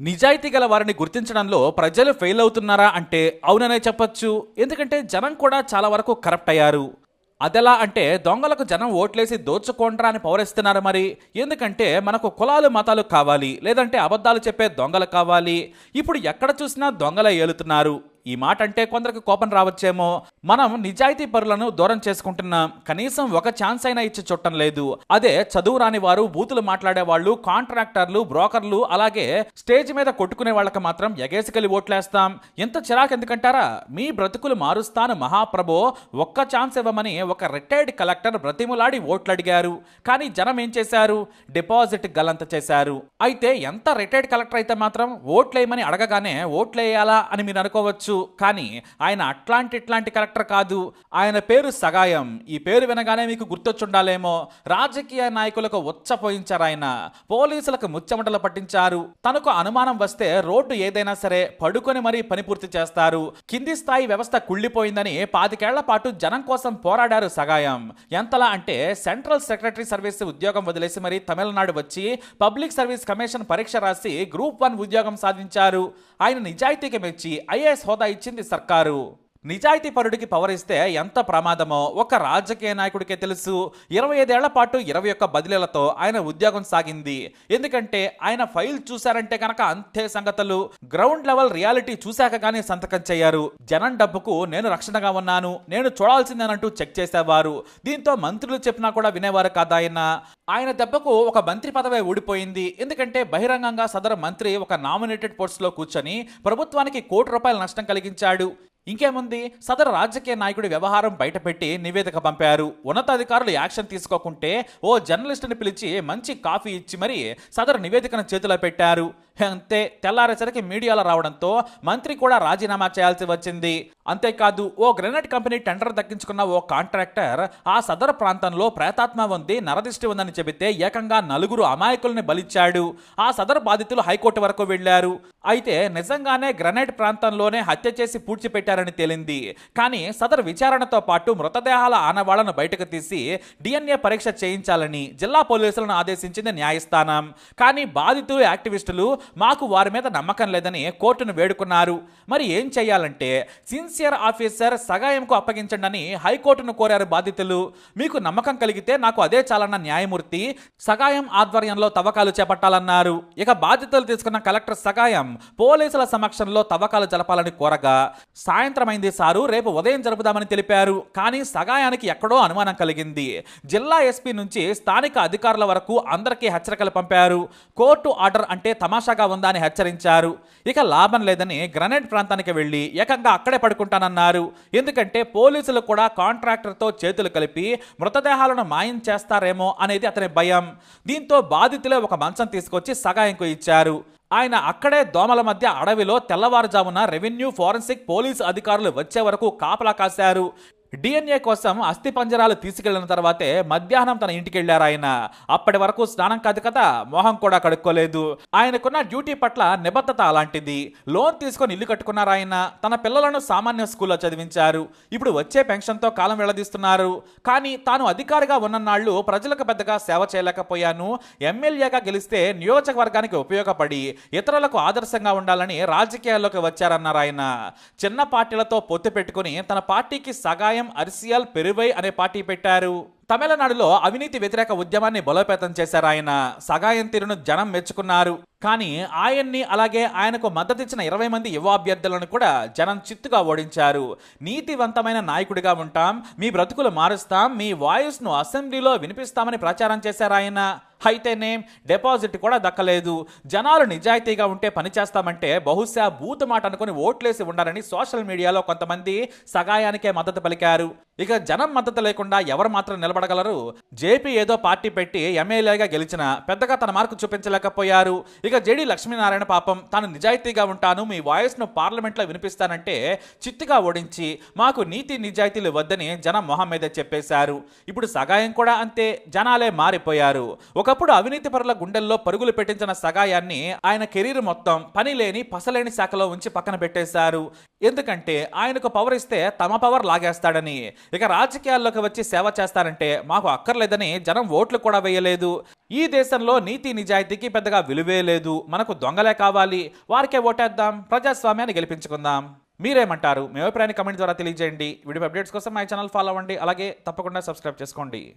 నిజాయితీ గల వారిని గుర్తించడంలో ప్రజలు ఫెయిల్ అవుతున్నారా అంటే అవుననే చెప్పొచ్చు. ఎందుకంటే జనం కూడా చాలా వరకు కరప్ట్ అయ్యారు. అదెలా అంటే దొంగలకు జనం ఓట్లేసి దోచుకోండ్రా అని పౌరేస్తున్నారు మరి. ఎందుకంటే మనకు కులాలు మతాలు కావాలి. లేదంటే అబద్ధాలు చెప్పే దొంగలు కావాలి. ఇప్పుడు ఎక్కడ చూసినా దొంగలే ఏలుతున్నారు. ఈ మాట అంటే కొందరికి కోపం రావచ్చేమో. మనం నిజాయితీ పరులను దూరం చేసుకుంటున్నాం కనీసం ఒక ఛాన్స్ అయినా ఇచ్చి చుట్టం లేదు. అదే చదువు రాని వారు బూతులు మాట్లాడే వాళ్ళు కాంట్రాక్టర్లు బ్రోకర్లు అలాగే స్టేజ్ మీద కొట్టుకునే వాళ్ళకి మాత్రం ఎగేసుకెళ్ళి ఓట్లేస్తాం. ఎంత చిరాకు ఎందుకంటారా మీ బ్రతుకులు మారుస్తాను మహాప్రభో. ఒక్క ఛాన్స్ ఇవ్వమని ఒక రిటైర్డ్ కలెక్టర్ బ్రతిములాడి ఓట్లు అడిగారు కానీ జనం ఏం చేశారు? డిపాజిట్ గలంత చేశారు. అయితే ఎంత రిటైర్డ్ కలెక్టర్ అయితే మాత్రం ఓట్లేయమని అడగగానే ఓట్లేయాలా అని మీరు అనుకోవచ్చు. కానీ ఆయన అట్లాంటి ఇట్లాంటి కలెక్టర్ కాదు. ఆయన పేరు సగాయం. ఈ పేరు వినగానే మీకు గుర్తొచ్చుండాలేమో. రాజకీయ నాయకులకు ఉచ్చపోయించారు ఆయన. పోలీసులకు ముచ్చమటలు పట్టించారు. తనకు అనుమానం వస్తే రోడ్డు ఏదైనా సరే పడుకొని మరీ పని పూర్తి చేస్తారు. కింది స్థాయి వ్యవస్థ కుళ్ళిపోయిందని పాతికేళ్ళ పాటు జనం కోసం పోరాడారు సగాయం. ఎంతలా అంటే సెంట్రల్ సెక్రటరీ సర్వీస్ ఉద్యోగం వదిలేసి మరి తమిళనాడు వచ్చి పబ్లిక్ సర్వీస్ కమిషన్ పరీక్ష రాసి గ్రూప్ వన్ ఉద్యోగం సాధించారు. ఆయన నిజాయితీకి మెచ్చి ఐఏఎస్ హోదా ఇచ్చింది సర్కారు. నిజాయితీ పరుడికి పవర్ ఇస్తే ఎంత ప్రమాదమో ఒక రాజకీయ నాయకుడికే తెలుసు. ఇరవై ఐదేళ్ళ పాటు ఇరవై ఒక్క బదిలీలతో ఆయన ఉద్యోగం సాగింది. ఎందుకంటే ఆయన ఫైల్ చూశారంటే కనుక అంతే సంగతులు. గ్రౌండ్ లెవెల్ రియాలిటీ చూశాక కానీ సంతకం చేయారు. జనం డబ్బుకు నేను రక్షణగా ఉన్నాను. నేను చూడాల్సిందేనంటూ చెక్ చేసేవారు. దీంతో మంత్రులు చెప్పినా కూడా వినేవారు కాదు ఆయన? ఆయన దెబ్బకు ఒక మంత్రి పదవి ఊడిపోయింది. ఎందుకంటే బహిరంగంగా సదరు మంత్రి ఒక నామినేటెడ్ పోస్టులో కూర్చొని ప్రభుత్వానికి కోటి రూపాయల నష్టం కలిగించాడు. ఇంకేముంది? సదరు రాజకీయ నాయకుడి వ్యవహారం బయటపెట్టి నివేదిక పంపారు. ఉన్నతాధికారులు యాక్షన్ తీసుకోకుంటే ఓ జర్నలిస్టుని పిలిచి మంచి కాఫీ ఇచ్చి మరీ సదరు నివేదికను చేతిలో పెట్టారు. అంతే తెల్లారేసరికి మీడియాలో రావడంతో మంత్రి కూడా రాజీనామా చేయాల్సి వచ్చింది. అంతేకాదు ఓ గ్రెనైట్ కంపెనీ టెండర్ దక్కించుకున్న ఓ కాంట్రాక్టర్ ఆ సదరు ప్రాంతంలో ప్రేతాత్మ ఉంది నరదిష్టి ఉందని చెబితే ఏకంగా నలుగురు అమాయకుల్ని బలిచ్చాడు. ఆ సదరు బాధితులు హైకోర్టు వరకు వెళ్ళారు అయితే నిజంగానే గ్రనైట్ ప్రాంతంలోనే హత్య చేసి పూడ్చిపెట్టారని తేలింది. కానీ సదరు విచారణతో పాటు మృతదేహాల ఆనవాళ్ళను బయటకు తీసి డిఎన్ఏ పరీక్ష చేయించాలని జిల్లా పోలీసులను ఆదేశించింది న్యాయస్థానం. కానీ బాధితులు యాక్టివిస్టులు మాకు వారి మీద నమ్మకం లేదని కోర్టును వేడుకున్నారు. మరి ఏం చేయాలంటే సిన్సియర్ ఆఫీసర్ సగాయంకు అప్పగించండి అని హైకోర్టును కోరారు బాధితులు. మీకు నమ్మకం కలిగితే నాకు అదే చాలన్న న్యాయమూర్తి సగాయం ఆధ్వర్యంలో తవ్వకాలు చేపట్టాలన్నారు. ఇక బాధితులు తీసుకున్న కలెక్టర్ సగాయం పోలీసుల సమక్షంలో తవ్వకాలు జరపాలని కోరగా సాయంత్రమైంది సారు రేపు ఉదయం జరుపుదామని తెలిపారు. కానీ సగాయానికి ఎక్కడో అనుమానం కలిగింది. జిల్లా ఎస్పీ నుంచి స్థానిక అధికారుల వరకు అందరికీ హెచ్చరికలు పంపారు. కోర్టు ఆర్డర్ అంటే తమాషా ఉందా ఉందని హెచ్చరించారు. ఇక లాభం లేదని గ్రనేడ్ ప్రాంతానికి వెళ్ళి ఏకంగా అక్కడే పడుకుంటానన్నారు. ఎందుకంటే పోలీసులు కూడా కాంట్రాక్టర్తో చేతులు కలిపి మృతదేహాలను మాయం చేస్తారేమో అనేది అతని భయం. దీంతో బాధితులే ఒక మంచం తీసుకొచ్చి సగాయంకు ఇచ్చారు. ఆయన అక్కడే దోమల మధ్య అడవిలో తెల్లవారుజామున రెవెన్యూ ఫోరెన్సిక్ పోలీసు అధికారులు వచ్చే వరకు కాపలా కాశారు. డిఎన్ఏ కోసం అస్థి పంజరాలు తీసుకెళ్ళిన తర్వాతే మధ్యాహ్నం తన ఇంటికి వెళ్ళారు ఆయన. అప్పటి వరకు స్నానం కాదు కదా మొహం కూడా కడుక్కోలేదు. ఆయనకున్న డ్యూటీ పట్ల నిబద్ధత అలాంటిది. లోన్ తీసుకొని ఇల్లు కట్టుకున్నారు ఆయన. తన పిల్లలను సామాన్య స్కూల్లో చదివించారు. ఇప్పుడు వచ్చే పెన్షన్తో కాలం వెళ్ళదీస్తున్నారు. కానీ తాను అధికారిగా ఉన్న నాళ్ళు ప్రజలకు పెద్దగా సేవ చేయలేకపోయాను. ఎమ్మెల్యేగా గెలిస్తే నియోజకవర్గానికి ఉపయోగపడి ఇతరులకు ఆదర్శంగా ఉండాలని రాజకీయాల్లోకి వచ్చారన్నారు ఆయన. చిన్న పార్టీలతో పొత్తు పెట్టుకుని తన పార్టీకి సగాయం అరిసియాల్ పెరువై అనే పార్టీ పెట్టారు. తమిళనాడులో అవినీతి వ్యతిరేక ఉద్యమాన్ని బలోపేతం చేశారు ఆయన. సగాయం తీరును జనం మెచ్చుకున్నారు. కానీ ఆయన్ని అలాగే ఆయనకు మద్దతిచ్చిన ఇరవై మంది యువ అభ్యర్థులను కూడా జనం చిత్తుగా ఓడించారు. నీతివంతమైన నాయకుడిగా ఉంటాం మీ బ్రతుకులు మారుస్తాం మీ వాయిస్ను అసెంబ్లీలో వినిపిస్తామని ప్రచారం చేశారు ఆయన. అయితేనే డిపాజిట్ కూడా దక్కలేదు. జనాలు నిజాయితీగా ఉంటే పని చేస్తామంటే బహుశా బూత్ మాట అనుకుని ఓట్లేసి ఉండాలని సోషల్ మీడియాలో కొంతమంది సగాయానికే మద్దతు పలికారు. ఇక జనం మద్దతు లేకుండా ఎవరు మాత్రం నిలబడగలరు? జేపీ ఏదో పార్టీ పెట్టి ఎమ్మెల్యేగా గెలిచిన పెద్దగా తన మార్కు చూపించలేకపోయారు. ఇక జేడి లక్ష్మీనారాయణ పాపం తాను నిజాయితీగా ఉంటాను మీ వాయిస్ను పార్లమెంట్లో వినిపిస్తానంటే చిత్తుగా ఓడించి మాకు నీతి నిజాయితీలు వద్దని జనం మొహం మీద చెప్పేశారు. ఇప్పుడు సగాయం కూడా అంతే జనాలే మారిపోయారు. ఒకప్పుడు అవినీతి పరుల గుండెల్లో పరుగులు పెట్టించిన సగాయాన్ని ఆయన కెరీర్ మొత్తం పని లేని పసలేని శాఖలో ఉంచి పక్కన పెట్టేశారు. ఎందుకంటే ఆయనకు పవర్ ఇస్తే తమ పవర్ లాగేస్తాడని. ఇక రాజకీయాల్లోకి వచ్చి సేవ చేస్తారంటే మాకు అక్కర్లేదని జనం ఓట్లు కూడా వేయలేదు. ఈ దేశంలో నీతి నిజాయితీకి పెద్దగా విలువే లేదు. మనకు దొంగలే కావాలి. వారికే ఓటేద్దాం. ప్రజాస్వామ్యాన్ని గెలిపించుకుందాం. మీరేమంటారు? మీ అభిప్రాయాన్ని కమెంట్ ద్వారా తెలియజేయండి. వీడియో అప్డేట్స్ కోసం మా ఛానల్ ఫాలో అవ్వండి. అలాగే తప్పకుండా సబ్స్క్రైబ్ చేసుకోండి.